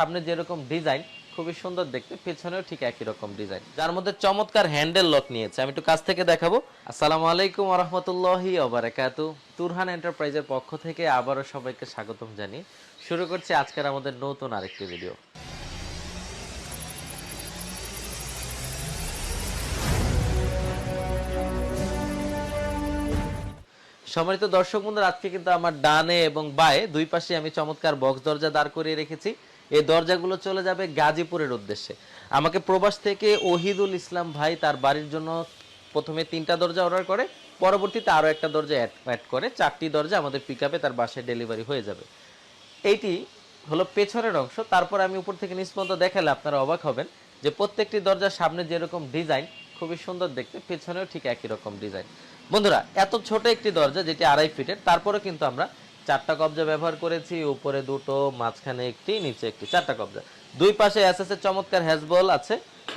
সামনে যেরকম ডিজাইন, খুবই সুন্দর দেখতে, পেছনেও ঠিক একই রকম ডিজাইন। যার মধ্যে চমৎকার হ্যান্ডেল লক নিয়েছে। আমি একটু কাছ থেকে দেখাবো। আসসালামু আলাইকুম রহমতুল্লাহি ওবারাকাতু। তুরহান এন্টারপ্রাইজের পক্ষ থেকে আবারও সবাইকে স্বাগতম জানিয়ে শুরু করছি আজকের আমাদের নতুন আরেকটি ভিডিও সম্মানিত দর্শক বন্ধুরা, আজকে কিন্তু আমার ডানে এবং বায়ে, দুই পাশে আমি চমৎকার বক্স দরজা দাঁড় করিয়ে রেখেছি। এই দরজাগুলো চলে যাবে গাজীপুরের উদ্দেশ্যে। আমাকে প্রবাস থেকে ওহিদুল ইসলাম ভাই তার বাড়ির জন্য প্রথমে তিনটা দরজা অর্ডার করে, পরবর্তীতে আরও একটা দরজা অ্যাড করে, চারটি দরজা আমাদের পিক তার বাসায় ডেলিভারি হয়ে যাবে। এইটি হলো পেছনের অংশ। তারপর আমি উপর থেকে নিচ পর্যন্ত দেখালে আপনারা অবাক হবেন যে প্রত্যেকটি দরজার সামনে যেরকম ডিজাইন খুবই সুন্দর দেখতে, পেছনেও ঠিক একই রকম ডিজাইন বন্ধুরা, এত ছোট একটি দরজা যেটি আড়াই ফিটের তারপরে কিন্তু আমরা চারটা কবজা ব্যবহার করেছি, উপরে দুটো, মাঝখানে একটি, নিচে একটি, চারটা কবজা। দুই পাশে এসএস এর চমৎকার হ্যাজবল আছে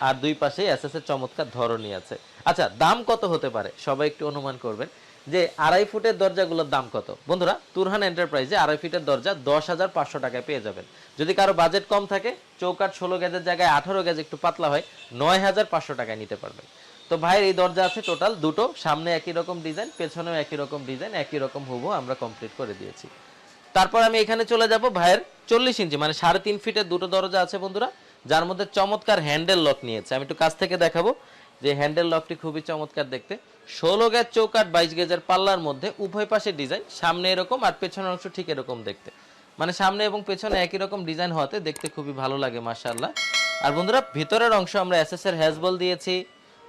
আর দুই পাশে এসএস এর চমৎকার ধরনী আছে। আচ্ছা দাম কত হতে পারে? সবাই একটু অনুমান করবেন। যে আড়াই ফুটের দরজাগুলোর দাম কত? বন্ধুরা, তুরহান এন্টারপ্রাইজে আড়াই ফুটের দরজা দশ হাজার পাঁচশো টাকায় পেয়ে যাবেন। যদি কারও বাজেট কম থাকে চৌকাট ষোলো গেজের জায়গায় আঠারো গেজ একটু পাতলা হয়, নয় হাজার পাঁচশো টাকায় নিতে পারবেন। তো ভাইয়ের এই দরজা আছে টোটাল দুটো। সামনে একই রকম ডিজাইন, পেছনেও একই রকম ডিজাইন, একই রকম হুবহু আমরা কমপ্লিট করে দিয়েছি। তারপর আমি এখানে চলে যাব ভাইয়ের চল্লিশ ইঞ্চি মানে সাড়ে তিন ফিটের দুটো দরজা আছে বন্ধুরা, যার মধ্যে চমৎকার হ্যান্ডেল লক নিয়েছে। আমি একটু কাছ থেকে দেখাবো যে হ্যান্ডেল লকটি খুবই চমৎকার দেখতে। ষোলো গেজ চৌকাট বাইশ গেজের পাল্লার মধ্যে উভয় পাশে ডিজাইন, সামনে এরকম আর পেছনের অংশ ঠিক এরকম দেখতে। মানে সামনে এবং পেছনে একই রকম ডিজাইন হওয়াতে দেখতে খুবই ভালো লাগে, মাশাআল্লাহ। আর বন্ধুরা, ভিতরের অংশ আমরা এসএস এর হ্যাজবল দিয়েছি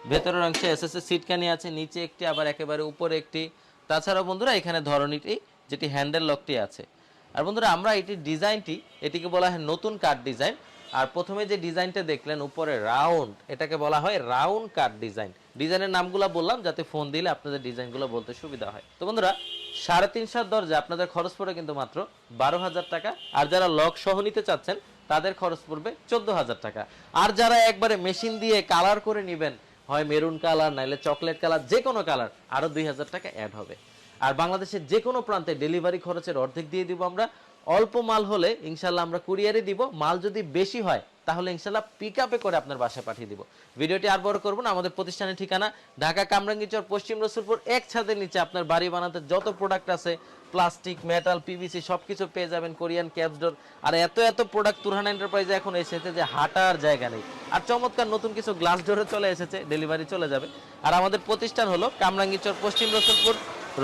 ভেতরের অংশে এসএস এর সিটকানি আছে, নিচে একটি, আবার একেবারে উপরে একটি। তাছাড়াও বন্ধুরা, এখানে ধরনীটি যেটি হ্যান্ডেল লকটি আছে। আর বন্ধুরা, আমরা এটি ডিজাইনটি, এটিকে বলা হয় নতুন কাঠ ডিজাইন। আর প্রথমে যে ডিজাইনটা দেখলেন, উপরে রাউন্ড, এটাকে বলা হয় রাউন্ড কাট ডিজাইন। ডিজাইনের নামগুলো বললাম, যাতে ফোন দিলে আপনাদের ডিজাইনগুলো বলতে সুবিধা হয়। তো বন্ধুরা, সাড়ে তিনশো দরজা, আপনাদের খরচ পড়ে কিন্তু মাত্র বারো হাজার টাকা। আর যারা লক সহ নিতে চাচ্ছেন, তাদের খরচ পড়বে চোদ্দ হাজার টাকা। আর যারা একবারে মেশিন দিয়ে কালার করে নেবেন হয় মেরুন কালার, নাইলে চকলেট কালার যে কোনো কালার, আরও দুই হাজার টাকা অ্যাড হবে। আর বাংলাদেশের যে কোনো প্রান্তে ডেলিভারি খরচের অর্ধেক দিয়ে দিব আমরা। অল্প মাল হলে ইনশাল্লাহ আমরা কুরিয়ারে দিব। মাল যদি বেশি হয়, তাহলে ইনশাল্লাহ পিক আপে করে আপনার বাসায় পাঠিয়ে দিব। ভিডিওটি আর বড় করব না, আমাদের প্রতিষ্ঠানের ঠিকানা ঢাকা কামরাঙ্গীচর পশ্চিম রসুলপুর, এক ছাদের নিচে আপনার বাড়ি বানাতে যত প্রোডাক্ট আছে প্লাস্টিক মেটাল পিভিসি সবকিছু পেয়ে যাবেন কোরিয়ান ক্যাপসডোর আর এত এত প্রোডাক্ট তুরহান এন্টারপ্রাইজে এখন এসেছে যে হাঁটার জায়গা নেই। আর চমৎকার নতুন কিছু গ্লাস ডোরে চলে এসেছে ডেলিভারি চলে যাবে। আর আমাদের প্রতিষ্ঠান হলো কামরাঙ্গীচর পশ্চিম রসুলপুর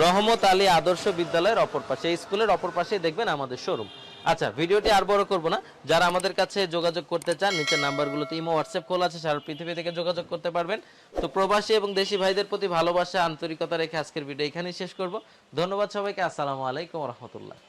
রহমত আলী আদর্শ বিদ্যালয়ের অপর পাশে, এই স্কুলের অপর পাশেই দেখবেন আমাদের শোরুম আচ্ছা ভিডিওটি আর বড় করব না। যারা আমাদের কাছে যোগাযোগ করতে চান, নিচের নাম্বারগুলোতে ইমো, হোয়াটসঅ্যাপ খোলা আছে, সারা পৃথিবী থেকে যোগাযোগ করতে পারবেন। তো প্রবাসী এবং দেশি ভাইদের প্রতি ভালোবাসা, আন্তরিকতা রেখে আজকের ভিডিও এখানেই শেষ করব। ধন্যবাদ সবাইকে। আসসালামু আলাইকুম রহমতুল্লাহ।